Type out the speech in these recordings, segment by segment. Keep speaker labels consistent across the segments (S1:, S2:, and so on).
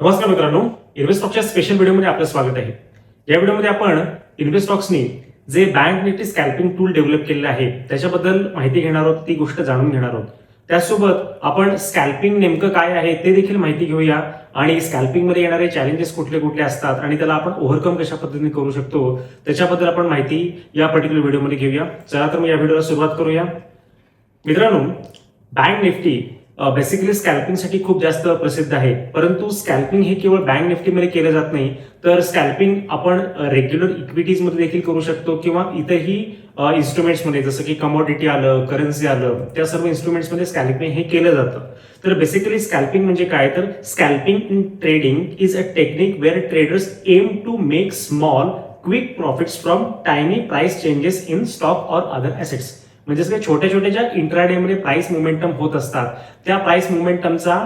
S1: नमस्कार मित्रांनो इन्व्हेस्टॉकच्या स्पेशल व्हिडिओमध्ये आपलं स्वागत आहे. या व्हिडिओमध्ये आपण इन्व्हेस्टॉक्सनी जे bank Nifty scalping tool develop केलेलं आहे त्याच्याबद्दल माहिती घेणार आहोत ती गोष्ट जाणून घेणार आहोत. त्याचसोबत आपण स्कॅल्पिंग नेमकं काय आहे ते देखील माहिती घेऊया. आणि स्कॅल्पिंगमध्ये येणारे चॅलेंजेस कुठले कुठले असतात आणि त्याला आपण ओव्हरकम कशा पद्धतीने करू शकतो त्याच्याबद्दल आपण माहिती या पर्टिक्युलर व्हिडिओमध्ये घेऊया. चला तर मग या व्हिडिओला सुरुवात करूया. मित्रांनो बँक निफ्टी बेसिकली स्कॅल्पिंगसाठी खूप जास्त प्रसिद्ध आहे. परंतु स्कॅल्पिंग हे केवळ बँक निफ्टीमध्ये केलं जात नाही. तर स्कॅल्पिंग आपण रेग्युलर इक्विटीजमध्ये देखील करू शकतो किंवा इतरही इन्स्ट्रुमेंट्समध्ये जसं की कमोडिटी आलं करन्सी आलं त्या सर्व इन्स्ट्रुमेंट्समध्ये स्कॅल्पिंग हे केलं जातं. तर बेसिकली स्कॅल्पिंग म्हणजे काय? तर scalping in trading is a technique where traders aim to make small quick profits from tiny price changes in stock और अदर ॲसेट्स म्हणजे काही छोट्या छोट्या ज्या इंट्राडेमध्ये प्राइस मोमेंटम होत असतात त्या प्राइस मोमेंटमचा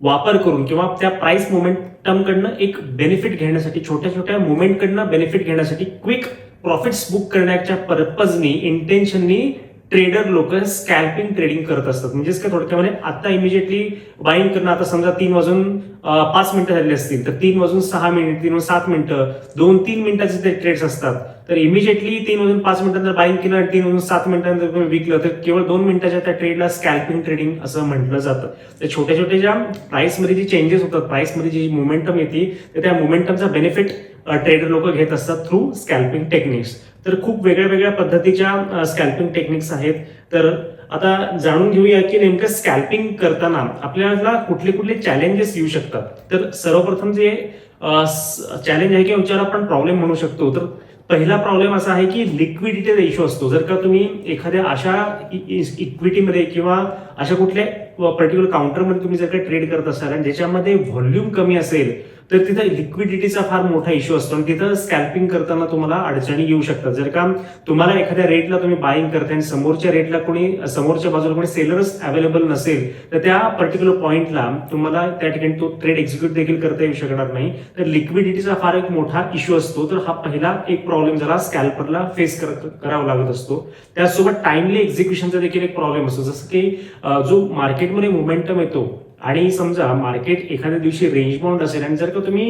S1: वापर करून किंवा त्या प्राइस मोमेंटमकडनं एक बेनिफिट घेण्यासाठी छोट्या छोट्या मुवमेंटकडनं बेनिफिट घेण्यासाठी क्विक प्रॉफिट्स बुक करण्याच्या पर्पजनी इंटेन्शननी ट्रेडर लोक स्कॅल्पिंग ट्रेडिंग करत असतात. म्हणजेच काय थोडक्यामध्ये आता इमिजिएटली बाईंग करणं आता समजा तीन वाजून पाच मिनिटं झालेली असतील तर तीन वाजून सहा मिनिट तीन वाजून सात मिनिटं दोन तीन मिनिटाचे ते ट्रेड्स असतात. तर इमिजिएटली तीन वाजून पाच मिनिटांनंतर बाईंग केलं आणि तीन वाजून सात मिनिटांनंतर तुम्ही विकलं तर केवळ दोन मिनिटाच्या त्या ट्रेडला स्कॅल्पिंग ट्रेडिंग असं म्हटलं जातं. तर छोट्या छोट्या ज्या प्राईसमध्ये जे चेंजेस होतात प्राईसमध्ये जी मोमेंटम येते तर त्या मोमेंटमचा बेनिफिट ट्रेडर लोक घेत असतात थ्रू स्कॅल्पिंग टेक्निक्स तर खूप वेगळ्या वेगळ्या पद्धतीच्या स्कॅल्पिंग टेक्निक्स आहेत. तर आता जाणून घेऊया की नेमकं स्कॅल्पिंग करताना आपल्याला कुठले कुठले चॅलेंजेस येऊ शकतात. तर सर्वप्रथम जे चॅलेंज आहे किंवा विचार आपण प्रॉब्लेम म्हणू शकतो. तर पहिला प्रॉब्लेम असा आहे की लिक्विडिटीचा इश्यू असतो. जर का तुम्ही एखाद्या अशा इक्विटीमध्ये किंवा अशा कुठल्या पर्टिक्युलर काउंटरमध्ये तुम्ही जर काही ट्रेड करत असाल आणि ज्याच्यामध्ये व्हॉल्यूम कमी असेल तर तिथं लिक्विडिटीचा फार मोठा इश्यू असतो. आणि तिथं स्कॅल्पिंग करताना तुम्हाला अडचणी येऊ शकतात. जर का तुम्हाला एखाद्या रेटला तुम्ही बाईंग करताय आणि समोरच्या रेटला कोणी समोरच्या बाजूला कोणी सेलरच अवेलेबल नसेल तर त्या पर्टिक्युलर पॉईंटला तुम्हाला त्या ठिकाणी तो ट्रेड एक्झिक्यूट देखील करता येऊ शकणार नाही. तर लिक्विडिटीचा फार एक मोठा इश्यू असतो. तर हा पहिला एक प्रॉब्लेम जरा स्कॅल्परला फेस करावा लागत असतो. त्यासोबत टाइमली एक्झिक्युशनचा देखील एक प्रॉब्लेम असतो. जसं की जो मार्केटमध्ये मोमेंटम येतो आणि समजा मार्केट एखाद्या दिवशी रेंज बाउंड असेल आणि जर का तुम्ही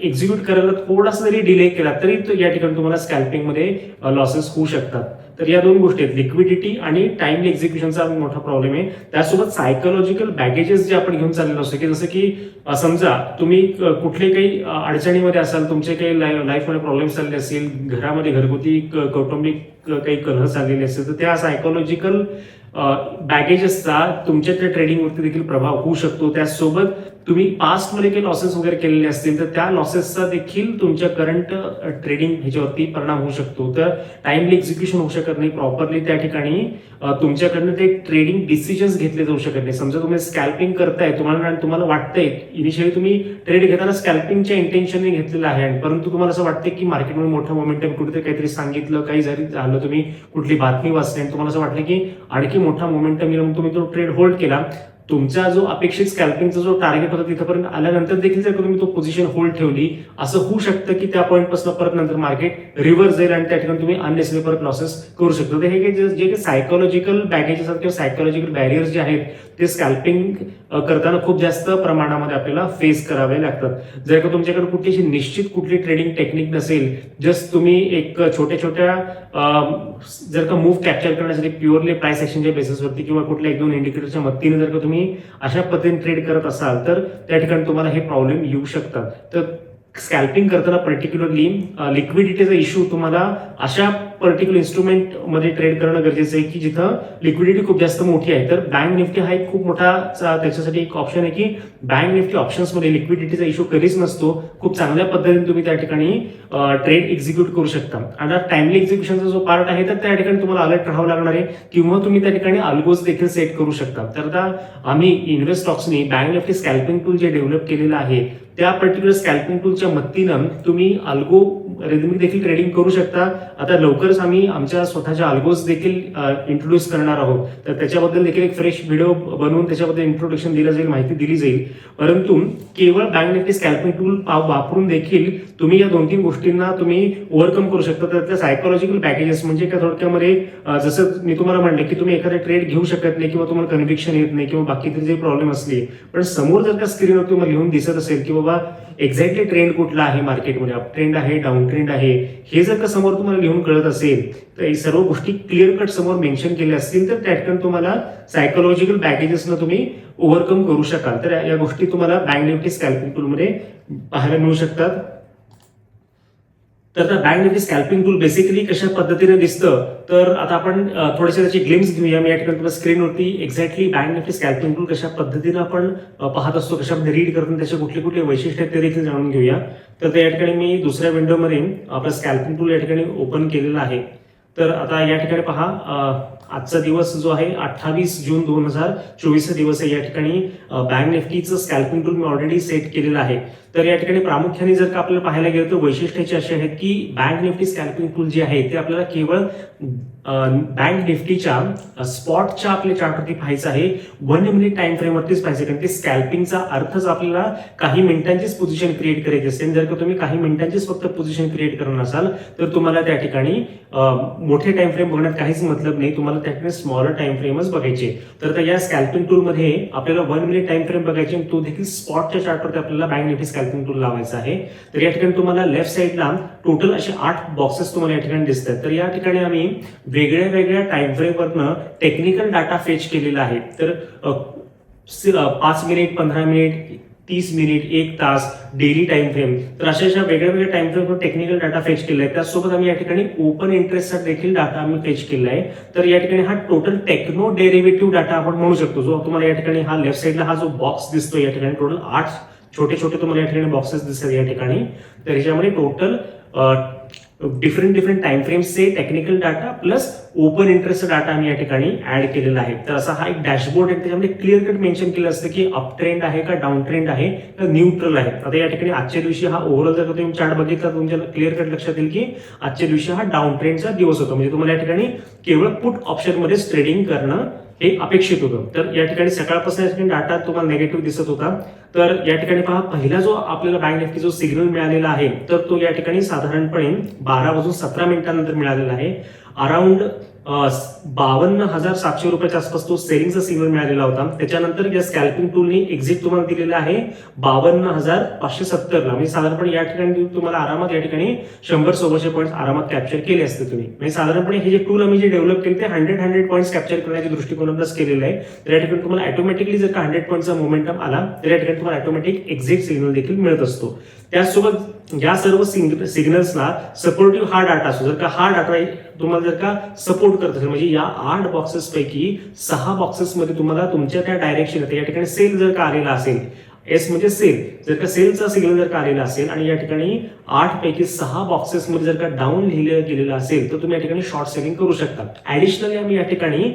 S1: एक्झिक्यूट करायला थोडासा जरी डिले केला तरी या ठिकाणी तुम्हाला स्कॅल्पिंगमध्ये लॉसेस होऊ शकतात. तर या दोन गोष्टी आहेत. लिक्विडिटी आणि टाइमली एक्झिक्युशनचा मोठा प्रॉब्लेम आहे. त्यासोबत सायकोलॉजिकल बॅगेजेस जे आपण घेऊन चाललेलो असतो की जसं की समजा तुम्ही कुठले काही अडचणीमध्ये असाल तुमचे काही लाईफमध्ये प्रॉब्लेम चालले असतील घरामध्ये घरगुती क- कौटुंबिक काही कलह चाललेले असतील तर त्या सायकोलॉजिकल बॅगेजेसचा तुमच्या त्या ट्रेडिंगवरती देखील प्रभाव होऊ शकतो. त्यासोबत तुम्ही पास्टमध्ये काही लॉसेस वगैरे केलेले असतील तर त्या लॉसेसचा देखील तुमच्या करंट ट्रेडिंग ह्याच्यावरती परिणाम होऊ शकतो. तर टाइमली एक्झिक्युशन होऊ शकत नाही प्रॉपरली त्या ठिकाणी. तुमच्याकडनं ते ट्रेडिंग डिसिजन्स घेतले जाऊ शकत नाही. समजा तुम्ही स्कॅल्पिंग करताय तुम्हाला तुम्हाला वाटतंय इनिशियली तुम्ही ट्रेड घेताना स्कॅल्पिंगच्या इंटेन्शनने घेतलेलं आहे आणि परंतु तुम्हाला असं वाटतं की मार्केटमध्ये मोठं मोमेंटम कुठेतरी काहीतरी सांगितलं काही जरी झालं तुम्ही कुठली बातमी वाचली आणि तुम्हाला असं वाटलं की आणखी मोठा मोमेंटम येईल तुम्ही तो ट्रेड होल्ड केला. तुमचा जो अपेक्षित स्कॅल्पिंगचा जो टार्गेट होता तिथपर्यंत आल्यानंतर देखील जर तुम्ही तो पोझिशन होल्ड ठेवली असं होऊ शकतं की त्या पॉईंटपासून परत नंतर मार्केट रिव्हर्स जाईल आणि त्या ठिकाणी तुम्ही अननेसरी परत लॉसेस करू शकता. तर हे काही जे- काही सायकोलॉजिकल बॅगेज असतात किंवा सायकोलॉजिकल बॅरियर्स जे आहेत ते स्कॅल्पिंग करताना खूप जास्त प्रमाणामध्ये आपल्याला फेस करावे लागतात. जर का तुमच्याकडे कुठली अशी निश्चित कुठली ट्रेडिंग टेक्निक नसेल जस्ट तुम्ही एक छोट्या छोट्या जर का मूव्ह कॅप्चर करण्यासाठी प्युअरली प्राइस एक्शनच्या बेसिसवरती किंवा कुठल्या एक दोन इंडिकेटरच्या मदतीने जर का तुम्ही तुम्ही अशा पद्धतीने ट्रेड करत असाल तर त्या ठिकाणी तुम्हाला हे प्रॉब्लेम येऊ शकतात. तर स्कॅल्पिंग करताना पर्टिक्युलरली लिक्विडिटीचा इश्यू तुम्हाला अशा पर्टिक्युलर इन्स्ट्रुमेंटमध्ये ट्रेड करणं गरजेचं आहे की जिथं लिक्विडिटी खूप जास्त मोठी आहे. तर बँक निफ्टी हा एक खूप मोठा त्याच्यासाठी एक ऑप्शन आहे की बँक निफ्टी ऑप्शन्समध्ये लिक्विडिटीचा इश्यू कधीच नसतो. खूप चांगल्या पद्धतीने तुम्ही त्या ठिकाणी ट्रेड एक्झिक्यूट करू शकता. आणि टाइमली एक्झिक्युशनचा जो पार्ट आहे तर त्या ठिकाणी तुम्हाला अलर्ट राहावं लागणार आहे किंवा तुम्ही त्या ठिकाणी अल्गोज देखील सेट करू शकता. तर आता आम्ही इन्व्हेस्ट स्टॉक्सनी बँक निफ्टी स्कॅल्पिंग टूल जे डेव्हलप केलेलं आहे त्या पर्टिक्युलर स्कॅल्पिंग टूलच्या मदतीनं तुम्ही अल्गो रिदमिक देखील ट्रेडिंग करू शकता. आता लवकरच आम्ही आमच्या स्वतःच्या अल्गोज देखील इंट्रोड्यूस करणार आहोत. तर त्याच्याबद्दल देखील एक फ्रेश व्हिडिओ बनवून त्याच्याबद्दल इंट्रोडक्शन दिलं जाईल माहिती दिली जाईल. परंतु केवळ बँक निफ्टी स्कॅल्पिंग टूल वापरून देखील तुम्ही या दोन तीन गोष्टींना तुम्ही ओव्हरकम करू शकता. तर त्या सायकोलॉजिकल पॅकेजेस म्हणजे का थोडक्यामध्ये जसं मी तुम्हाला म्हणलं की तुम्ही एखादा ट्रेड घेऊ शकत नाही किंवा तुम्हाला कन्व्हिक्शन येत नाही किंवा बाकीचे जे प्रॉब्लेम असले पण समोर जर का स्क्रीनवर तुम्हाला लिहून दिसत असेल की बाबा एक्झॅक्टली ट्रेंड कुठला आहे मार्केटमध्ये अप ट्रेंड आहे डाऊन ट्रेंड आहे हे जर का समोर तुम्हाला लिहून कळत असेल तर हे सर्व गोष्टी क्लिअर कट समोर मेन्शन केल्या असतील तर त्या ठिकाणी तुम्हाला सायकोलॉजिकल बॅगेजेसनं तुम्ही ओव्हरकम करू शकाल. तर या- गोष्टी तुम्हाला बँक निफ्टीस कॅल्क्युलेटरमध्ये पाहायला मिळू शकतात. तर आता bank Nifty scalping tool basically कशा पद्धतीने दिसतं? तर आता आपण थोडेसे त्याची ग्लिम्स घेऊया. मी या ठिकाणी तुम्हाला स्क्रीनवरती exactly bank Nifty scalping tool कशा पद्धतीने आपण पाहत असतो कशामध्ये रीड करतो त्याचे कुठले कुठले वैशिष्ट्य आहेत ते देखील जाणून घेऊया. तर त्या या ठिकाणी मी दुसऱ्या विंडोमध्ये आपलं स्कॅल्पिंग टूल या ठिकाणी ओपन केलेलं आहे. तर आता या ठिकाणी पहा आजचा दिवस जो आहे अठ्ठावीस जून दोन हजार चोवीस दिवस आहे. या ठिकाणी बँक निफ्टीचं स्कॅल्पिंग टूल मी ऑलरेडी सेट केलेलं आहे. तर या ठिकाणी प्रामुख्याने जर का आपल्याला पाहायला गेलं तर वैशिष्ट्याचे असे आहेत की बँक निफ्टी स्कॅल्पिंग टूल जे आहे ते आपल्याला केवळ बँक निफ्टीच्या स्पॉटच्या आपल्या चार्टवरती पाहायचं आहे. वन मिनिट टाइम फ्रेमवरतीच पाहिजे कारण की स्कॅल्पिंगचा अर्थच आपल्याला काही मिनिटांचीच पोझिशन क्रिएट करायची असते जर का तुम्ही काही मिनिटांचीच फक्त पोझिशन क्रिएट करणार असाल तर तुम्हाला त्या ठिकाणी मोठे टाइम फ्रेम बघण्यात काहीच मतलब नाही. तुम्हाला त्या ठिकाणी स्मॉलर टाइम फ्रेमच बघायचे. तर या स्कॅल्पिंग टूलमध्ये आपल्याला वन मिनिट टाइम फ्रेम बघायचे तो देखील स्पॉटच्या चार्टवरती आपल्याला बँक निफ्टी स्कॅल्पिंग टूल लावायचा आहे. तर या ठिकाणी तुम्हाला लेफ्ट साईडला टोटल असे आठ बॉक्सेस तुम्हाला या ठिकाणी दिसतात तर या ठिकाणी आम्ही वेगळ्या वेगळ्या टाइम फ्रेमवरनं टेक्निकल डाटा फेच केलेला आहे. तर पाच मिनिट पंधरा मिनिट तीस मिनिट एक तास डेली टाइम फ्रेम तर अशा अशा वेगळ्या वेगळ्या टाइम फ्रेमवर टेक्निकल डाटा फेच केला आहे. त्यासोबत आम्ही या ठिकाणी ओपन इंटरेस्टचा देखील डाटा आम्ही फेच केला आहे. तर या ठिकाणी हा टोटल टेक्नो डेरिव्हेटिव्ह डाटा आपण म्हणू शकतो. जो तुम्हाला या ठिकाणी हा लेफ्ट साईडला हा जो बॉक्स दिसतो या ठिकाणी टोटल आठ छोटे छोटे तुम्हाला या ठिकाणी बॉक्सेस दिसतात या ठिकाणी. तर ह्याच्यामध्ये total different different time फ्रेम्सचे technical data plus open interest data आम्ही या ठिकाणी ऍड केलेला आहे. तर असा हा एक डॅशबोर्ड आहे त्याच्यामध्ये क्लिअर कट मेन्शन केलं असतं की अप ट्रेंड आहे का डाऊन ट्रेंड आहे का न्यूट्रल आहे. आता या ठिकाणी आजच्या दिवशी हा ओव्हरऑल जर तुम्ही चार्ट बघितला तर तुमच्या क्लिअर कट लक्षात येईल की आजच्या दिवशी हा डाऊन ट्रेंडचा दिवस होता. म्हणजे तुम्हाला या ठिकाणी केवळ पुट ऑप्शनमध्ये ट्रेडिंग करणं हे अपेक्षित होतं. तर या ठिकाणी सकाळपासून या ठिकाणी डाटा तुम्हाला निगेटिव्ह दिसत होता. तर या ठिकाणी पहा पहिला जो आपल्याला बँक निफ्टी जो सिग्नल मिळालेला आहे तर तो या ठिकाणी साधारणपणे बारा वाजून सतरा मिनिटांनंतर मिळालेला आहे. अराउंड बावन्न हजार सातशे रुपयाच्या आसपास तो सेलिंगचा सिग्नल मिळालेला होता. त्याच्यानंतर या स्कॅल्पिंग टूलनी एक्झिट तुम्हाला दिलेला आहे बावन्न हजार पाचशे सत्तरला म्हणजे साधारणपणे या ठिकाणी तुम्हाला आरामात या ठिकाणी शंभर सोबतशे पॉईंट आरामात कॅप्चर केले असते तुम्ही. म्हणजे साधारणपणे हे जे टूल आम्ही जे डेव्हलप केले ते हंड्रेड हंड्रेड पॉईंट्स कॅप्चर करण्याच्या दृष्टिकोनातच केलेलं आहे. तर या ठिकाणी तुम्हाला ऑटोमॅटिकली जर का हंड्रेड पॉईंटचा मोमेंटम आला तर या ठिकाणी तुम्हाला ऑटोमॅटिक एक्झिट सिग्नल देखील मिळत असतो. त्याचसोबत या सर्व सिग्नल्सला सपोर्टिव्ह हा डाटा असतो. जर का हा डाटा तुम्हाला जर का सपोर्ट करत असेल म्हणजे या आठ बॉक्सेसपैकी सहा बॉक्सेसमध्ये तुम्हाला तुमच्या त्या डायरेक्शन या ठिकाणी सेल जर का आलेला असेल एस म्हणजे सेल जर का सेलचा सिग्नल जर का आलेला असेल आणि या ठिकाणी आठ पैकी सहा बॉक्सेसमध्ये जर का डाऊन लिहिलं गेलेलं असेल तर तुम्ही या ठिकाणी शॉर्ट सेलिंग करू शकता. ऍडिशनली आम्ही या ठिकाणी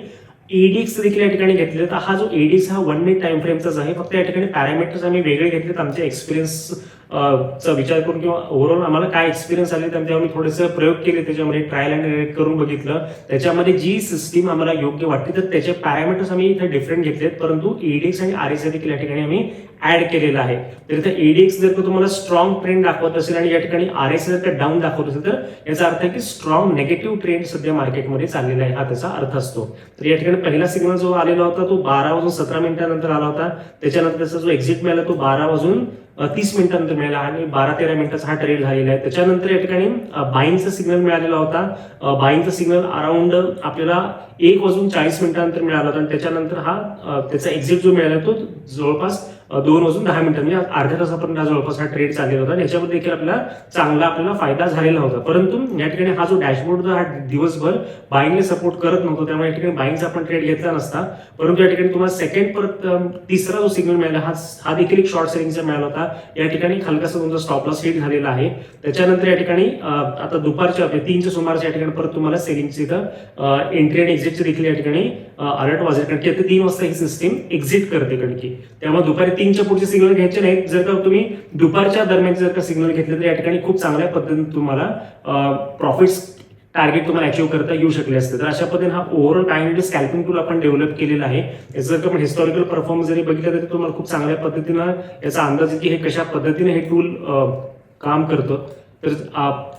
S1: एडिक्स देखील या ठिकाणी घेतले तर हा जो एडिक्स हा वन मिनिट टाइम फ्रेमचाच आहे फक्त या ठिकाणी पॅरामीटर्स आम्ही वेगळे घेतलेत. आमच्या एक्सपिरियन्स चा विचार करून किंवा ओव्हरऑल आम्हाला काय एक्सपिरियन्स आले त्यामध्ये आम्ही थोडेसे प्रयोग केले त्याच्यामध्ये ट्रायल अँड एरर करून बघितलं. त्याच्यामध्ये जी सिस्टीम आम्हाला योग्य वाटते तर त्याचे पॅरामीटर्स आम्ही इथे डिफरंट घेतलेत. परंतु ईडीएक्स आणि आर एस देखील या ठिकाणी आम्ही ऍड केलेला आहे. तर इथं एडिक्स जर का तुम्हाला स्ट्रॉंग ट्रेंड दाखवत असेल आणि या ठिकाणी आर एस जर का डाऊन दाखवत असेल तर याचा अर्थ आहे की स्ट्रॉंग नेगेटिव्ह ट्रेंड सध्या मार्केटमध्ये चाललेला आहे. हा त्याचा अर्थ असतो. तर या ठिकाणी पहिला सिग्नल जो आलेला होता तो बारा वाजून सतरा मिनिटानंतर आला होता. त्याच्यानंतर त्याचा जो एक्झिट मिळाला तो बारा वाजून तीस मिनिटांनंतर मिळाला आणि बारा तेरा मिनिटाचा हा ट्रेड झालेला आहे. त्याच्यानंतर या ठिकाणी बाईंगचा सिग्नल मिळालेला होता. बाईंगचा सिग्नल अराउंड आपल्याला एक वाजून चाळीस मिनिटांनंतर मिळाला होता आणि त्याच्यानंतर हा त्याचा एक्झिट जो मिळाला तो जवळपास दोन वाजून दहा मिनिटं. म्हणजे अर्ध्या तासापर्यंत हा जवळपास हा ट्रेड चाललेला होता. याच्यामध्ये देखील आपला चांगला आपल्याला फायदा झालेला होता परंतु या ठिकाणी हा जो डॅशबोर्ड हा दिवसभर बाईंगने सपोर्ट करत नव्हतो त्यामुळे या ठिकाणी बाईंगचा आपण ट्रेड घेतला नसता. परंतु या ठिकाणी तुम्हाला सेकंड परत तिसरा जो सिग्नल मिळाला हा हा देखील एक शॉर्ट सेलिंगचा मिळाला होता. या ठिकाणी हलकासा तुमचा स्टॉपला लॉस हिट झालेला आहे. त्याच्यानंतर या ठिकाणी आता दुपारच्या आपल्या तीनच्या सुमारच्या या ठिकाणी परत तुम्हाला सेलिंगची इथं एंट्री आणि एक्झिटची देखील या ठिकाणी अलर्ट वाजेल कारण की आता तीन वाजता ही सिस्टीम एक्झिट करते कारण की त्यामुळे दुपारी तीनच्या पुढचे सिग्नल घ्यायचे नाहीत. जर का तुम्ही दुपारच्या दरम्यान जर का सिग्नल घेतले तर या ठिकाणी खूप चांगल्या पद्धतीने तुम्हाला प्रॉफिट्स टार्गेट तुम्हाला अचीव्ह करता येऊ शकले असते. तर अशा पद्धतीने हा ओव्हरऑल टाइम स्कॅल्पिंग टूल आपण डेव्हलप केलेला आहे. याचं जर का आपण हिस्टॉरिकल परफॉर्मन्स जरी बघितलं तरी तुम्हाला खूप चांगल्या पद्धतीनं याचा अंदाज आहे की हे कशा पद्धतीने हे टूल काम करतं. तर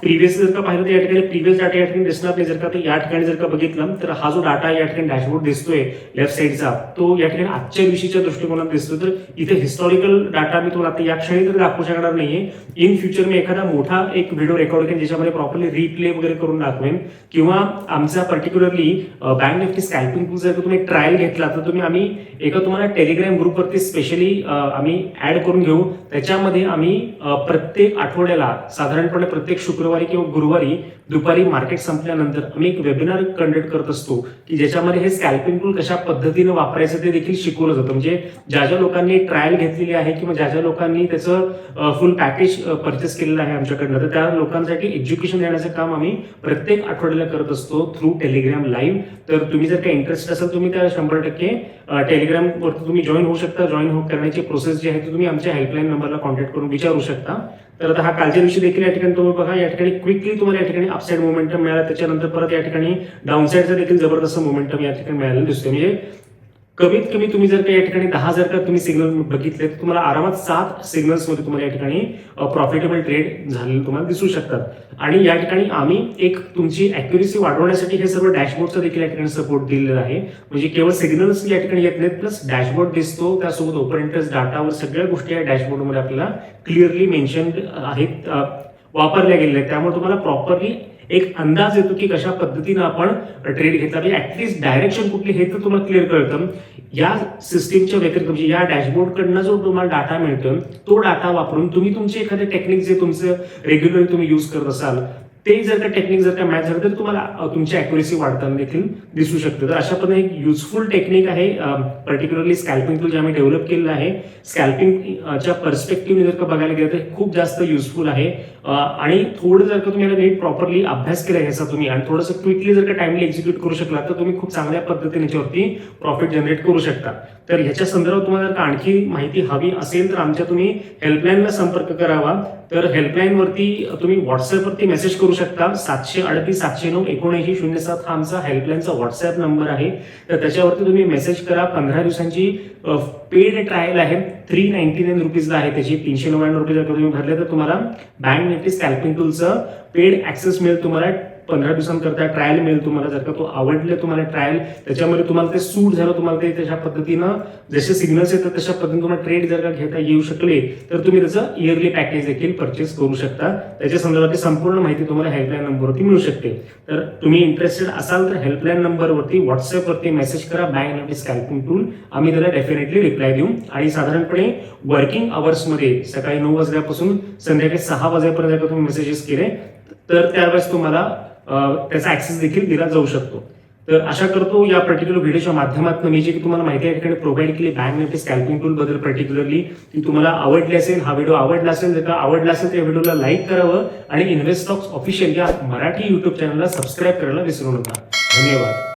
S1: प्रिव्हियस जर का पाहिलं तर या ठिकाणी प्रिव्हियस डाटा या ठिकाणी दिसणार नाही. जर का या ठिकाणी जर का बघितलं तर हा जो डाटा या ठिकाणी डॅशबोर्ड दिसतोय लेफ्ट साईडचा तो या ठिकाणी आजच्या दिवशीच्या दृष्टिकोनात दिसतो तर इथे हिस्टॉरिकल डाटा मी तुम्हाला आता या क्षणी तर दाखवू शकणार नाहीये. इन फ्युचर मी एखादा मोठा एक व्हिडिओ रेकॉर्ड करेन ज्याच्यामध्ये प्रॉपरली रिप्ले वगैरे करून दाखवेन. किंवा आमचा particularly Bank Nifty scalping tool जर तुम्ही ट्रायल घेतला तर तुम्ही आम्ही एका तुम्हाला टेलिग्राम ग्रुपवरती स्पेशली आम्ही ऍड करून घेऊ. त्याच्यामध्ये आम्ही प्रत्येक आठवड्याला साधारण साधारणपणे प्रत्येक शुक्रवारी किंवा गुरुवारी दुपारी मार्केट संपल्यानंतर आम्ही एक वेबिनार कंडक्ट करत असतो की ज्याच्यामध्ये हे स्कॅल्पिंग टूल कशा पद्धतीने वापरायचं ते देखील शिकवलं जातं. म्हणजे ज्या ज्या लोकांनी ट्रायल घेतलेली आहे किंवा ज्या ज्या लोकांनी त्याचं फुल पॅकेज परचेस केलेलं आहे आमच्याकडनं तर त्या लोकांसाठी एज्युकेशन देण्याचं काम आम्ही प्रत्येक आठवड्याला करत असतो थ्रू टेलिग्राम लाईव्ह तर तुम्ही जर काही इंटरेस्ट असेल तुम्ही त्या शंभर टक्के टेलिग्राम वरती तुम्ही जॉईन होऊ शकता. जॉईन हो करण्याची प्रोसेस जी आहे ती तुम्ही आमच्या हेल्पलाईन नंबरला कॉन्टॅक्ट करून विचारू शकता. तर आता हा कालच्या दिवशी देखील या ठिकाणी तुम्ही बघा या ठिकाणी क्विकली तुम्हाला या ठिकाणी अपसाईड मोमेंटम मिळाला. त्याच्यानंतर परत या ठिकाणी डाऊनसाईडचा देखील जबरदस्त मोमेंटम या ठिकाणी मिळालेलं दिसतोय. म्हणजे कमीत कमी तुम्ही जर का या ठिकाणी दहा जर का तुम्ही सिग्नल बघितले तर तुम्हाला आरामात सात सिग्नल्समध्ये तुम्हाला या ठिकाणी प्रॉफिटेबल ट्रेड झालेले तुम्हाला दिसू शकतात. आणि या ठिकाणी आम्ही एक तुमची अॅक्युरेसी वाढवण्यासाठी हे सर्व डॅशबोर्डचा देखील या ठिकाणी सपोर्ट दिलेला आहे. म्हणजे केवळ सिग्नल्स या ठिकाणी येत नाहीत प्लस डॅशबोर्ड दिसतो त्यासोबत ओपन इंटरेस्ट डाटावर सगळ्या गोष्टी या डॅशबोर्डमध्ये आपल्याला क्लिअरली मेन्शन आहेत वापरल्या गेलेल्या आहेत. त्यामुळे तुम्हाला प्रॉपरली एक अंदाज येतो की कशा पद्धतीनं आपण ट्रेड घेतला. म्हणजे ऍटलीस्ट डायरेक्शन कुठली हे तर तुम्हाला क्लिअर कळतं. या सिस्टीमच्या व्यतिरिक्त म्हणजे या डॅशबोर्ड कडनं जो तुम्हाला डाटा मिळतो तो डाटा वापरून तुम्ही तुमचे एखादे टेक्निक जे तुमचं रेग्युलर तुम्ही युज करत असाल ते जर का टेक्निक जर का मॅच झालं तर तुम्हाला तुमची अॅक्युरेसी वाढताना देखील दिसू शकते. तर अशा पद्धतीने एक युजफुल टेक्निक आहे पर्टिक्युलरली स्कॅल्पिंग टूल जे आम्ही डेव्हलप केलेलं आहे. स्कॅल्पिंग च्या जर का बघायला गेलं तर खूप जास्त युजफुल आहे. आणि थोडं जर का तुम्ही याला नीट प्रॉपरली अभ्यास केला ह्याचा तुम्ही आणि थोडंसं क्विकली जर का टाइमली एक्झिक्यूट करू शकला तर तुम्ही खूप चांगल्या पद्धतीने याच्यावरती प्रॉफिट जनरेट करू शकता. तर ह्याच्या संदर्भात तुम्हाला जर का आणखी माहिती हवी असेल तर आमच्या तुम्ही हेल्पलाईनला संपर्क करावा. तर हेल्पलाईनवरती तुम्ही व्हॉट्सअपवरती मेसेज करू शकता. सातशे अडतीस सातशे नऊ एकोणऐंशी शून्य सात हा आमचा हेल्पलाईनचा व्हॉट्सअप नंबर आहे. तर त्याच्यावरती तुम्ही मेसेज करा. पंधरा दिवसांची पेड ट्रायल आहे. थ्री नाईन्टी नाईन रुपीजला आहे त्याची. तीनशे नव्याण्णव रुपये जर तुम्ही भरले तर तुम्हाला बँक निफ्टी स्कॅल्पिंग टूलचं पेड ऍक्सेस मिळेल तुम्हाला पंधरा दिवसांकरता ट्रायल मिळेल तुम्हाला. जर का तो आवडले तुम्हाला ट्रायल त्याच्यामध्ये तुम्हाला ते सूट झालं तुम्हाला ते तशा पद्धतीनं जसे सिग्नल्स येतात तशा पद्धतीने तुम्हाला ट्रेड जर का घेता येऊ शकले तर तुम्ही त्याचं इयरली पॅकेज देखील परचेस करू शकता. त्याच्या संदर्भातली संपूर्ण माहिती तुम्हाला हेल्पलाईन नंबरवरती मिळू शकते. तर तुम्ही इंटरेस्टेड असाल तर हेल्पलाईन नंबरवरती व्हॉट्सअपवरती मेसेज करा बँक आणि स्कॅल्पिंग टूल आम्ही त्याला डेफिनेटली रिप्लाय देऊ. आणि साधारणपणे वर्किंग अवर्समध्ये सकाळी नऊ वाजल्यापासून संध्याकाळी सहा वाजेपर्यंत जर का तुम्ही मेसेजेस केले तर त्यावेळेस तुम्हाला त्याचा ऍक्सेस देखील दिला जाऊ शकतो. तर आशा करतो या पर्टिक्युलर व्हिडिओच्या माध्यमातून मी जी तुम्हाला माहिती आहे ठिकाणी प्रोव्हाइड केली बँक निफ्टी स्कॅल्पिंग टूल बद्दल पर्टिक्युलरली ती तुम्हाला आवडली असेल हा व्हिडिओ आवडला असेल जर का आवडला असेल तर या व्हिडिओला लाईक करावं आणि इन्व्हेस्टॉक्स ऑफिशियल या मराठी युट्यूब चॅनलला सबस्क्राईब करायला विसरू नका. धन्यवाद.